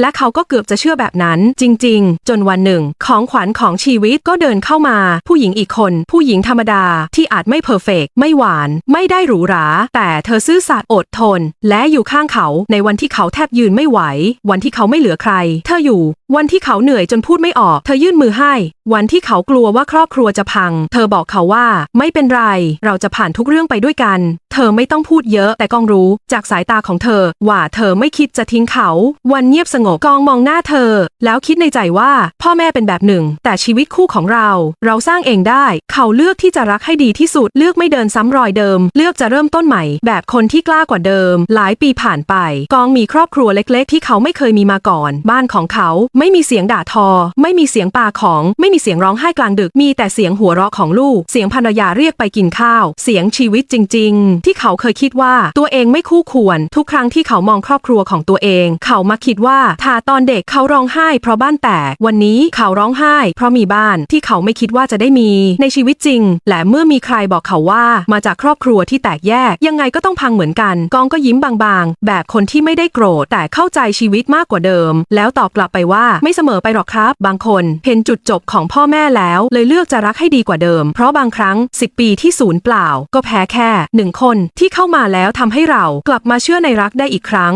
และเขาก็เกือบจะเชื่อแบบนั้น จริง ๆ จนวันหนึ่ง ของขวัญของชีวิตก็เดินเข้ามา ผู้หญิงอีกคน ผู้หญิงธรรมดาที่อาจไม่เพอร์เฟกไม่หวาน ไม่ได้หรูหรา แต่เธอซื่อสัตย์อดทน และอยู่ข้างเขาในวันที่เขาแทบยืนไม่ไหว วันที่เขาไม่เหลือใคร เธออยู่ วันที่เขาเหนื่อยจนพูดไม่ออก เธอยื่นมือให้ วันที่เขากลัวว่าครอบครัวจะพัง เธอบอกเขาว่า ไม่เป็นไร เราจะผ่านทุกเรื่องไปด้วยกัน เธอไม่ต้องพูดเยอะแต่กองรู้ จากสายตาของเธอว่าเธอไม่คิดจะทิ้งเขา วันเงียบสงบกองมองหน้าเธอ แล้วคิดในใจว่า พ่อแม่เป็นแบบหนึ่ง แต่ชีวิตคู่ของเรา เราสร้างเองได้ เขาเลือกที่จะรักให้ดีที่สุด เลือกไม่เดินซ้ำรอยเดิม เลือกจะเริ่มต้นใหม่ แบบคนที่กล้ากว่าเดิม หลายปีผ่านไป กองมีครอบครัวเล็กๆ ที่เขาไม่เคยมีมาก่อน บ้านของเขาไม่มีเสียงด่าทอ ไม่มีเสียงปาของ ไม่มีเสียงร้องไห้กลางดึก มีแต่เสียงหัวเราะของลูก เสียงภรรยาเรียกไปกินข้าว เสียงชีวิตจริง ๆ ที่เขาเคยคิดว่าตัวเองไม่คู่ควร ทุกครั้งที่เขามองครอบครัวของตัวเอง เขามาคิดว่าถ้าตอนเด็กเขาร้องไห้เพราะบ้านแตก วันนี้เขาร้องไห้ เพราะมีบ้านที่เขาไม่คิดว่าจะได้มี ในชีวิตจริง และเมื่อมีใครบอกเขาว่า มาจากครอบครัวที่แตกแยก ยังไงก็ต้องพังเหมือนกัน กองก็ยิ้มบางๆ แบบคนที่ไม่ได้โกรธ แต่เข้าใจชีวิตมากกว่าเดิม แล้วตอบกลับไปว่าไม่เสมอไปหรอกครับ บางคนเห็นจุดจบของพ่อแม่แล้ว เลยเลือกจะรักให้ดีกว่าเดิม เพราะบางครั้ง 10 ปีที่ศูนย์เปล่า ก็แพ้แค่หนึ่งคนที่เข้ามาแล้วทำให้เรากลับมาเชื่อในรักได้อีกครั้ง